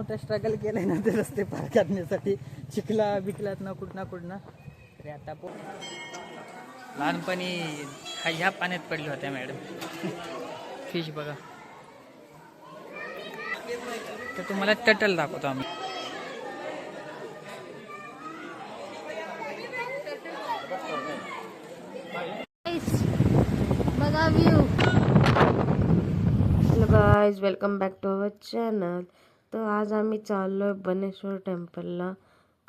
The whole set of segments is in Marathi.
मोठं स्ट्रगल केलंय ना ते रस्ते पार करण्यासाठी. चिखला बिकलात ना कुठं ना कुठं ना. तरी आता पो लहानपणी हा ह्या पाण्यात पडल्या होत्या मॅडम. फ़िश बघा. तर तुम्हाला टटल दाखवतो आम्ही. बघा view hello guys welcome back to our channel तर आज आम्ही चाललो आहे बनेश्वर टेम्पलला.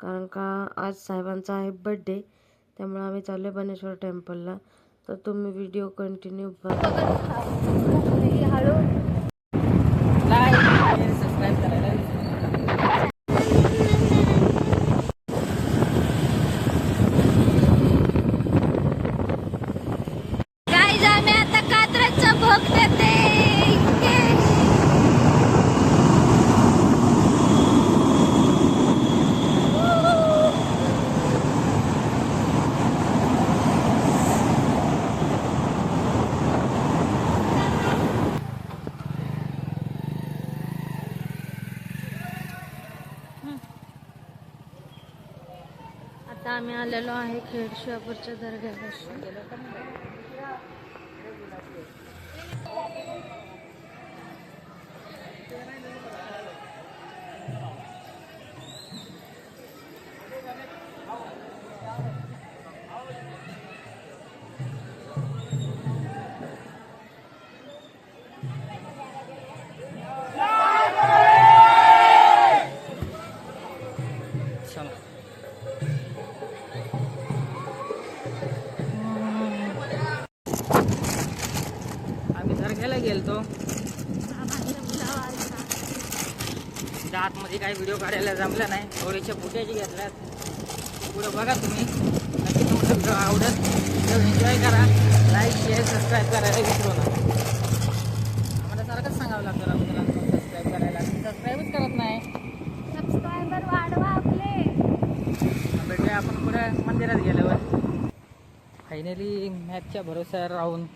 कारण का आज साहेबांचा आहे बड्डे त्यामुळे आम्ही चाललो आहे बनेश्वर टेम्पलला. तर तुम्ही व्हिडिओ कंटिन्यू बघा. हळू सबस्क्राईब करायला विसरू नका. गाईज आम्ही आलेलो आहे खेड शिवापूरच्या दर्ग्यापासून तिथं आतमध्ये काही व्हिडिओ काढायला जमला नाही. थोडेशा फुटेज घेतल्यात. पुढं बघा तुम्ही. नक्की तुमचा आवडत एन्जॉय करा. लाईक शेअर सबस्क्राईब करायला विसरू नका. आम्हाला सारखंच सांगावं लागतं मित्रांनो सबस्क्राईब करायला. सबस्क्राईबच करत नाही. सबस्क्रायबर वाढवा आपले. भेटूया आपण पुढे मंदिरात गेल्यावर. फायनली मॅचच्या भरोश्यावर राहून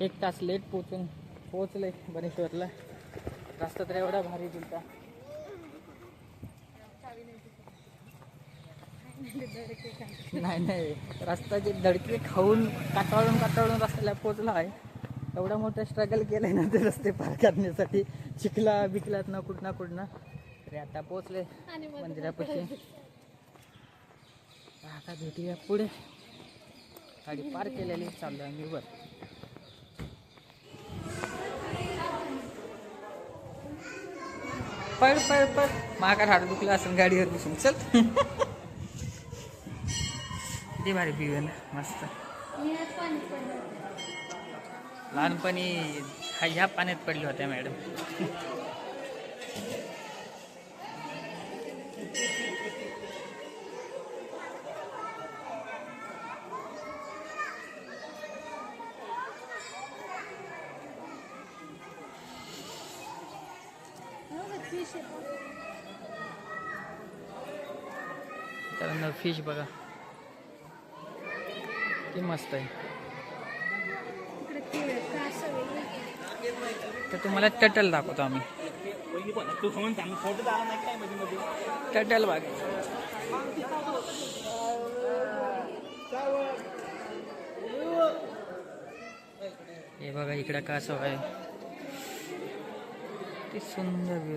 एक तास लेट पोचून पोचले बनेश्वरला. रस्ता तर एवढा भारी दिलता. नाही नाही. रस्त्याचे धडके खाऊन काटाळून काटाळून रस्त्याला पोचला आहे एवढा मोठा स्ट्रगल केलंय ना ते रस्ते पार करण्यासाठी. चिखला बिकलात ना कुठं ना कुठं ना. तरी आता पोचले मंदिरापाशी आता भेटूया पुढे. गाडी पार केलेली चाललो आहे मी वर. पड पड पड मागा हाड दुखला असेल गाडीवर बसून चल. किती भारी पिऊ ना मस्त. लहानपणी ह्या पाण्यात पडल्या होत्या मॅडम. त्यानंतर फिश बघा. किती मस्त आहे. तर तुम्हाला टटल दाखवतो आम्ही. टटल बाग हे बघा इकडं कासव आहे. ते सुंदर व्ह्यू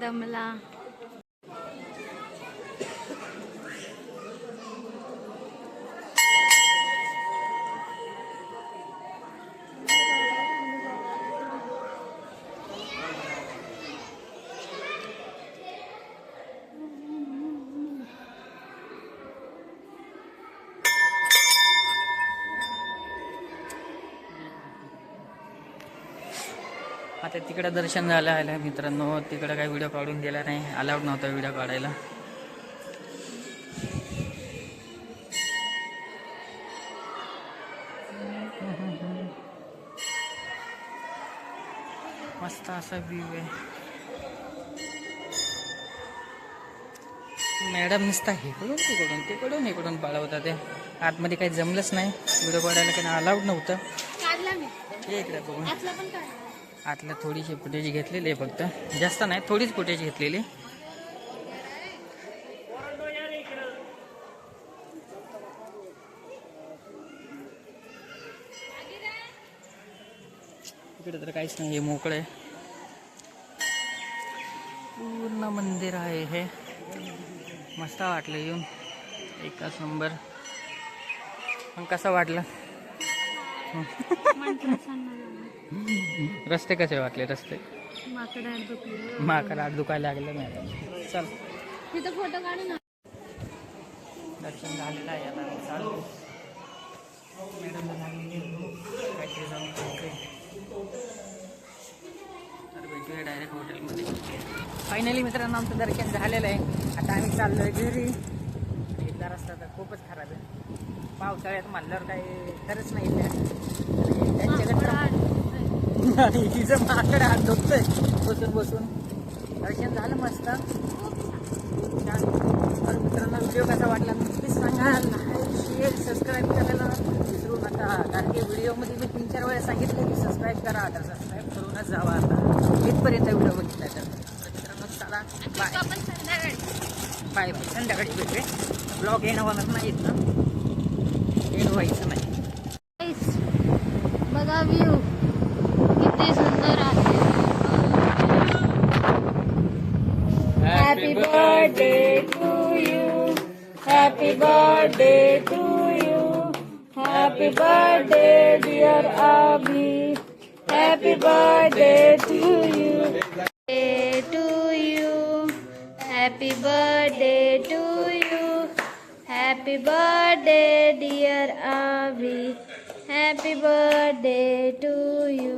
दमला. आता तिकडे दर्शन झालं आहे मित्रांनो. तिकडे काही व्हिडिओ काढून दिला नाही. अलाउड नव्हता व्हिडिओ काढायला. मस्त असा व्ह्यू आहे. मॅडम नुसता इकडून तिकडून तिकडून इकडून पळवता ते आतमध्ये काही जमलंच नाही. व्हिडिओ काढायला काही अलाउड नव्हतं. इकडे बघून. आतला आतल्या थोडीशी फुटेज घेतलेली आहे फक्त. जास्त नाही थोडीच फुटेज घेतलेली इकडे तर काहीच नाही हे मोकळं आहे. पूर्ण मंदिर आहे हे. मस्त वाटलं येऊन. एकाच नंबर. पण कसं वाटलं? रस्ते कसे वाटले रस्ते? माकड आठ दुखायला लागलं नाही चल. तिथं फोटो काढू ना. दर्शन झालेलं आहे आता चालू. मॅडमला सांगितले काहीतरी जाऊन खायचंय. तर भेटूया डायरेक्ट हॉटेलमध्ये फायनली मित्रांनो आमचं दर्शन झालेलं आहे. आता आम्ही चाललोय घरी. इथला रस्ता तर खूपच खराब आहे. पावसाळ्यात म्हणल्यावर काही खरंच नाही. त्यांच्याकडे आणि हिचं माकड हात दुखतोय बसून बसून. दर्शन झालं मस्त. छान. तर मित्रांनो व्हिडिओ कसा वाटला नक्कीच सांगा. लाईक शेअर सबस्क्राईब करायला विसरू नका. कारण की व्हिडिओमध्ये मी तीन चार वेळा सांगितलं की सबस्क्राईब करा तर सबस्क्राईब करूनच जावा आता. इथपर्यंत व्हिडिओ बघितला तर. मित्रांनो चला. बाय आपण संध्याकाळी बाय बाय संध्याकाळी भेटूया. ब्लॉग येणं होणार नाहीत ना येणं व्हायचं नाही. बघा view Happy birthday to you. Happy birthday, dear Abhi. Happy birthday to you. birthday to you. Happy birthday to you. Happy birthday, dear Abhi. Happy birthday to you.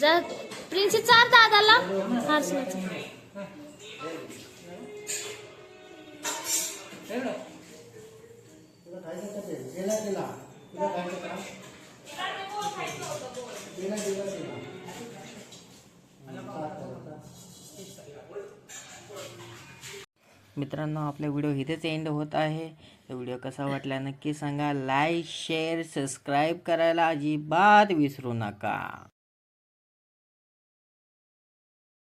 जा प्रिन्सी चार दादाला मित्रांनो आपला व्हिडिओ इथेच एंड होत आहे. व्हिडिओ कसा वाटला नक्की सांगा. लाईक शेअर सबस्क्राईब करायला अजिबात विसरू नका.